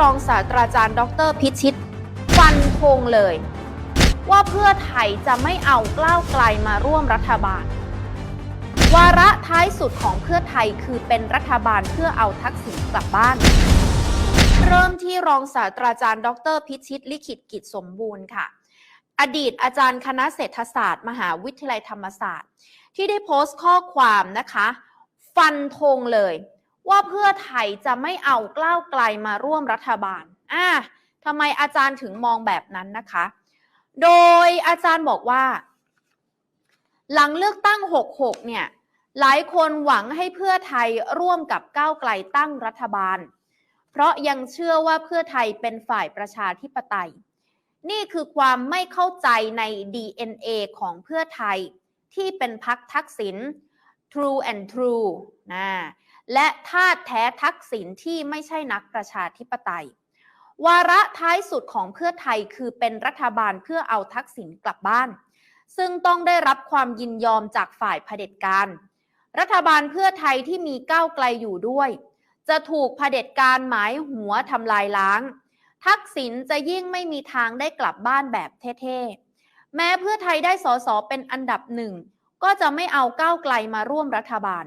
รองศาสตราจารย์ ดรพิชิต ฟันธงเลย ว่าเพื่อไทยจะไม่เอากล้าวไกลมาร่วมรัฐบาล วาระท้ายสุดของเพื่อไทยคือเป็นรัฐบาลเพื่อเอาทักษิณกลับบ้าน เริ่มที่รองศาสตราจารย์ ดรพิชิต ลิขิตกิจสมบูรณ์ค่ะ อดีตอาจารย์คณะเศรษฐศาสตร์ มหาวิทยาลัยธรรมศาสตร์ ที่ได้โพสต์ข้อความนะคะ ฟันธงเลย ว่าเพื่อไทยจะไม่เอาก้าวไกลมาร่วมรัฐบาลอ่าทำไมอาจารย์ถึงมองแบบนั้นนะคะ โดยอาจารย์บอกว่า หลังเลือกตั้ง 66 เนี่ย หลายคนหวังให้เพื่อไทยร่วมกับก้าวไกลตั้งรัฐบาล เพราะยังเชื่อว่าเพื่อไทยเป็นฝ่ายประชาธิปไตย นี่คือความไม่เข้าใจใน DNA ของเพื่อไทยที่เป็นพักทักษิณ True and True นะ และธาแท้ทักษิณที่ไม่ใช่นักประชาธิปไตย วาระท้ายสุดของเพื่อไทยคือเป็นรัฐบาลเพื่อเอาทักษิณกลับบ้าน ซึ่งต้องได้รับความยินยอมจากฝ่ายเผด็จการ รัฐบาลเพื่อไทยที่มีก้าวไกลอยู่ด้วย จะถูกเผด็จการหมายหัวทำลายล้าง ทักษิณจะยิ่งไม่มีทางได้กลับบ้านแบบเท่ๆ แม้เพื่อไทยได้สสเป็นอันดับหนึ่งก็จะไม่เอาก้าวไกลมาร่วมรัฐบาล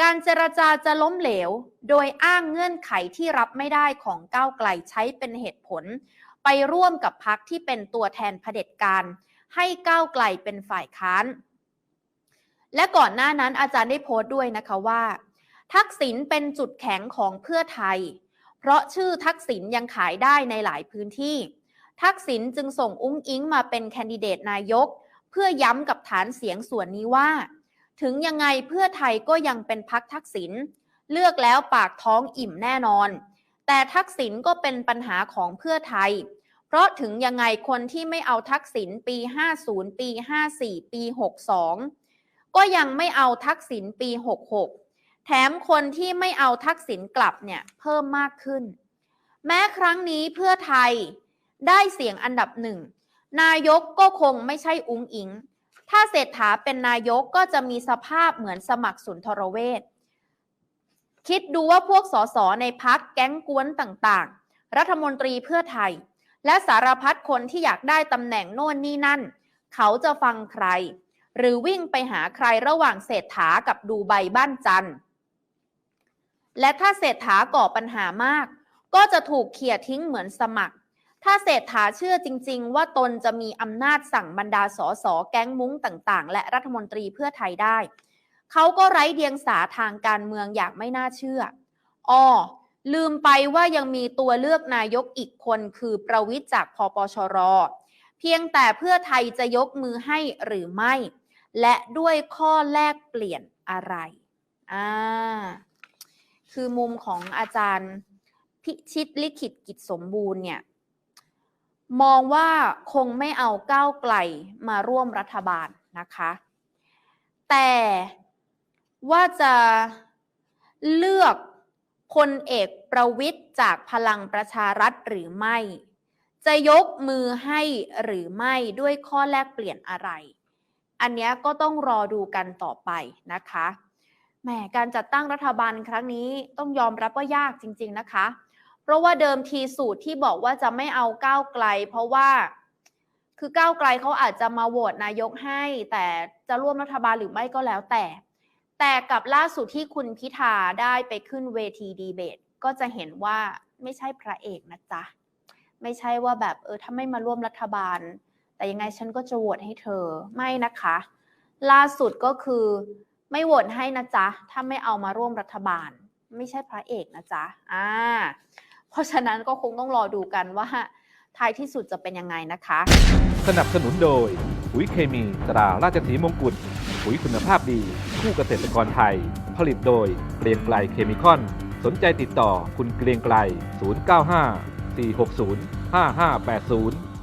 การเจรจาจะล้มเหลว โดยอ้างเงื่อนไขที่รับไม่ได้ของก้าวไกลใช้เป็นเหตุผล ไปร่วมกับพักที่เป็นตัวแทนเผด็จการ ให้ก้าวไกลเป็นฝ่ายค้าน และก่อนหน้านั้นอาจารย์ได้โพสต์ด้วยนะคะว่า ทักษิณเป็นจุดแข็งของเพื่อไทย เพราะชื่อทักษิณยังขายได้ในหลายพื้นที่ ทักษิณจึงส่งอุ้งอิงมาเป็นแคนดิเดตนายก เพื่อย้ำกับฐานเสียงส่วนนี้ว่า ถึงยังไงเพื่อไทยก็ยังเป็นพักทักษิณเลือกแล้วปากท้องอิ่มแน่นอน แต่ทักษิณก็เป็นปัญหาของเพื่อไทย เพราะถึงยังไงคนที่ไม่เอาทักษิณปี 50 ปี 54 ปี 62 ก็ยังไม่เอาทักษิณปี 66 แถมคนที่ไม่เอาทักษิณกลับเนี่ยเพิ่มมากขึ้น แม้ครั้งนี้เพื่อไทยได้เสียงอันดับหนึ่งนายกก็คงไม่ใช่อุ้งอิง ถ้าเศรษฐาเป็นนายกก็จะมีสภาพเหมือนสมัครสุนทรเวชคิดดูว่าพวกสสในพักแก๊งกวนต่างๆ รัฐมนตรีเพื่อไทย และสารพัดคนที่อยากได้ตำแหน่งโน่นนี่นั่น เขาจะฟังใคร หรือวิ่งไปหาใครระหว่างเศรษฐากับดูใบบ้านจันทร์และถ้าเศรษฐาก่อปัญหามาก ก็จะถูกเขี่ยทิ้งเหมือนสมัคร ถ้าเศรษฐาเชื่อจริง ๆ ว่าตนจะมีอำนาจสั่งบรรดาสสแก๊งมุ้งต่างๆ และรัฐมนตรีเพื่อไทยได้ เขาก็ไร้เดียงสาทางการเมืองอย่างไม่น่าเชื่ออ้อลืมไปว่ายังมีตัวเลือกนายกอีกคนคือประวิทย์จากพปชร เพียงแต่เพื่อไทยจะยกมือให้หรือไม่ และด้วยข้อแลกเปลี่ยนอะไรอ่าคือมุมของอาจารย์พิชิตลิขิตกิจสมบูรณ์เนี่ย มองว่าคงไม่เอาก้าวไกลมาร่วมรัฐบาลนะคะ แต่ว่าจะเลือกพลเอกประวิทย์จากพลังประชารัฐหรือไม่ จะยกมือให้หรือไม่ด้วยข้อแลกเปลี่ยนอะไร อันนี้ก็ต้องรอดูกันต่อไปนะคะแหมการจัดตั้งรัฐบาลครั้งนี้ต้องยอมรับว่ายากจริง ๆนะคะ เพราะว่าเดิมทีสูตรที่บอกว่าจะไม่เอาก้าวไกล เพราะว่าคือก้าวไกลเขาอาจจะมาโหวตนายกให้ แต่จะร่วมรัฐบาลหรือไม่ก็แล้วแต่ แต่กับล่าสุดที่คุณพิธาได้ไปขึ้นเวทีดีเบต ก็จะเห็นว่าไม่ใช่พระเอกนะจ๊ะ ไม่ใช่ว่าแบบเออถ้าไม่มาร่วมรัฐบาล แต่ยังไงฉันก็จะโหวตให้เธอไม่นะคะ ล่าสุดก็คือไม่โหวตให้นะจ๊ะ ถ้าไม่เอามาร่วมรัฐบาล ไม่ใช่พระเอกนะจ๊ะอ่า เพราะฉะนั้นก็คงต้องรอดูกันว่าท้ายที่สุดจะเป็นยังไงนะคะ สนับสนุนโดยปุ๋ยเคมีตราราชสีมงกุฎปุ๋ยคุณภาพดี คู่เกษตรกรไทย ผลิตโดยเกรียงไกลเคมีคอน สนใจติดต่อคุณเกรียงไกล 095 460 5580